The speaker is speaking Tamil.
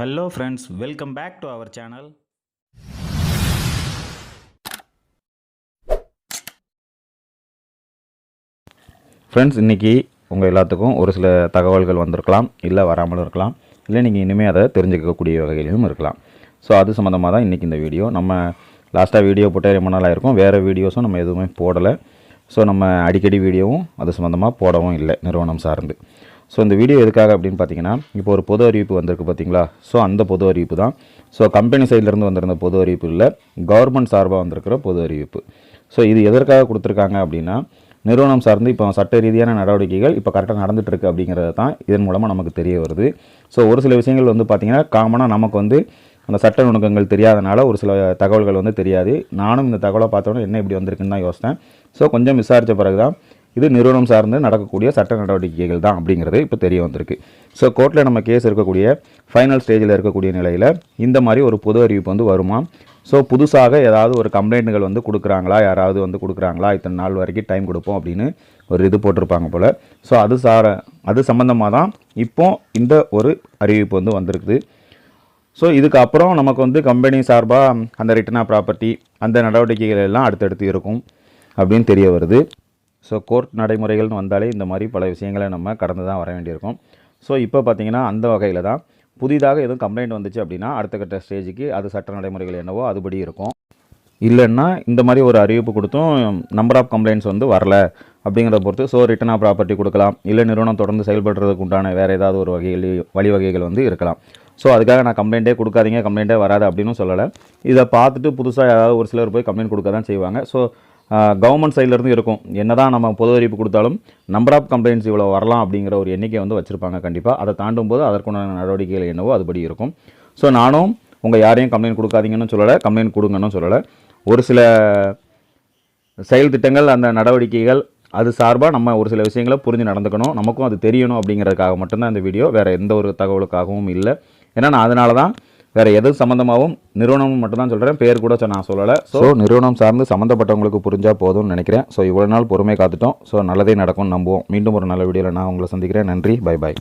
Hello friends welcome back to our channel friends இன்றைக்கி உங்கள் எல்லாத்துக்கும் ஒரு சில தகவல்கள் வந்திருக்கலாம் இல்லை வராமலும் இருக்கலாம் இல்லை நீங்கள் இனிமேல் அதை தெரிஞ்சுக்கக்கூடிய வகையிலும் இருக்கலாம். ஸோ அது சம்மந்தமாக தான் இன்றைக்கி இந்த வீடியோ. நம்ம லாஸ்ட்டாக வீடியோ போட்டே ரொம்ப நாள் ஆகிருக்கும் வேறு வீடியோஸும் நம்ம எதுவுமே போடலை. ஸோ நம்ம அடிக்கடி வீடியோவும் அது சம்மந்தமாக போடவும் இல்லை நிறுவனம் சார்ந்து. ஸோ இந்த வீடியோ எதுக்காக அப்படின்னு பார்த்தீங்கன்னா இப்போ ஒரு பொது அறிவிப்பு வந்திருக்கு பார்த்தீங்களா? ஸோ அந்த பொது அறிவிப்பு தான். ஸோ கம்பெனி சைட்லேருந்து வந்திருந்த பொது அறிவிப்பு இல்லை கவர்மெண்ட் சார்பாக வந்திருக்கிற பொது அறிவிப்பு. ஸோ இது எதற்காக கொடுத்துருக்காங்க அப்படின்னா நிறுவனம் சார்ந்து இப்போ சட்ட ரீதியான நடவடிக்கைகள் இப்போ கரெக்டாக நடந்துகிட்ருக்கு அப்படிங்கிறது தான் இதன் மூலமாக நமக்கு தெரிய வருது. ஸோ ஒரு சில விஷயங்கள் வந்து பார்த்திங்கன்னா காமனாக நமக்கு வந்து அந்த சட்ட நுணுக்கங்கள் தெரியாதனால ஒரு சில தகவல்கள் வந்து தெரியாது. நானும் இந்த தகவலை பார்த்தோன்னே என்ன இப்படி வந்திருக்குன்னு தான் யோசித்தேன். ஸோ கொஞ்சம் விசாரித்த பிறகு தான் இது நிறுவனம் சார்ந்து நடக்கக்கூடிய சட்ட நடவடிக்கைகள் தான் அப்படிங்கிறது இப்போ தெரிய வந்திருக்கு. ஸோ கோர்ட்டில் நம்ம கேஸ் இருக்கக்கூடிய ஃபைனல் ஸ்டேஜில் இருக்கக்கூடிய நிலையில் இந்த மாதிரி ஒரு பொது அறிவிப்பு வந்து வருமா? ஸோ புதுசாக ஏதாவது ஒரு கம்ப்ளைண்ட்டுகள் வந்து கொடுக்குறாங்களா? யாராவது வந்து கொடுக்குறாங்களா? இத்தனை நாள் வரைக்கும் டைம் கொடுப்போம் அப்படின்னு ஒரு இது போட்டிருப்பாங்க போல். ஸோ அது சார அது சம்மந்தமாக தான் இப்போ இந்த ஒரு அறிவிப்பு வந்து வந்திருக்குது. ஸோ இதுக்கு அப்புறம் நமக்கு வந்து கம்பெனி சார்பாக அந்த ரிட்டர்னா ப்ராப்பர்ட்டி அந்த நடவடிக்கைகள் எல்லாம் அடுத்தடுத்து இருக்கும் அப்படின்னு தெரிய வருது. ஸோ கோர்ட் நடைமுறைகள்னு வந்தாலே இந்த மாதிரி பல விஷயங்களை நம்ம கடந்து தான் வர வேண்டியிருக்கும். ஸோ இப்போ பார்த்தீங்கன்னா அந்த வகையில் தான் புதிதாக எதுவும் கம்ப்ளைண்ட் வந்துச்சு அப்படின்னா அடுத்த கட்ட ஸ்டேஜுக்கு அது சட்ட நடைமுறைகள் என்னவோ அதுபடி இருக்கும். இல்லைன்னா இந்த மாதிரி ஒரு அறிவிப்பு கொடுத்தும் நம்பர் ஆஃப் கம்ப்ளைண்ட்ஸ் வந்து வரல அப்படிங்கிறத பொறுத்து ஸோ ரிட்டர்ன் ஆஃப் ப்ராப்பர்ட்டி கொடுக்கலாம். இல்லை நிறுவனம் தொடர்ந்து செயல்படுறதுக்கு உண்டான வேறு ஏதாவது ஒரு வகைகள் வழிவகைகள் வந்து இருக்கலாம். ஸோ அதுக்காக நான் கம்ப்ளைண்ட்டே கொடுக்காதீங்க கம்ப்ளைண்ட்டே வராது அப்படின்னு சொல்லலை. இதை பார்த்துட்டு புதுசாக ஏதாவது ஒரு சிலர் போய் கம்ப்ளைண்ட் கொடுக்க தான் செய்வாங்க. ஸோ கவர்மெண்ட் சைட்லேருந்து இருக்கும். என்ன தான் நம்ம பொது அறிவிப்பு கொடுத்தாலும் நம்பர் ஆஃப் கம்ப்ளைண்ட்ஸ் இவ்வளோ வரலாம் அப்படிங்கிற ஒரு எண்ணிக்கை வந்து வச்சுருப்பாங்க கண்டிப்பாக அதை தாண்டும் போது அதற்குண்டான நடவடிக்கைகள் என்னவோ அதுபடி இருக்கும். ஸோ நானும் உங்கள் யாரையும் கம்ப்ளைண்ட் கொடுக்காதீங்கன்னு சொல்லலை கம்ப்ளைண்ட் கொடுங்கன்னு சொல்லலை. ஒரு சில செயல் திட்டங்கள் அந்த நடவடிக்கைகள் அது சார்பாக நம்ம ஒரு சில விஷயங்களை புரிஞ்சு நடந்துக்கணும். நமக்கும் அது தெரியணும் அப்படிங்கிறதுக்காக மட்டும்தான் இந்த வீடியோ வேறு எந்த ஒரு தகவலுக்காகவும் இல்லை. ஏன்னா நான் அதனால தான் வேறு எது சம்மந்தமாகவும் நிறுவனம் மட்டும் தான் சொல்கிறேன் பேர் கூட நான் சொல்லலை. ஸோ நிறுவனம் சார்ந்து சம்மந்தப்பட்டவங்களுக்கு புரிஞ்சால் போதும்னு நினைக்கிறேன். ஸோ இவ்வளோ நாள் பொறுமை காத்துட்டோம். ஸோ நல்லதே நடக்கும்னு நம்புவோம். மீண்டும் ஒரு நல்ல வீடியோவில் நான் உங்களை சந்திக்கிறேன். நன்றி. Bye bye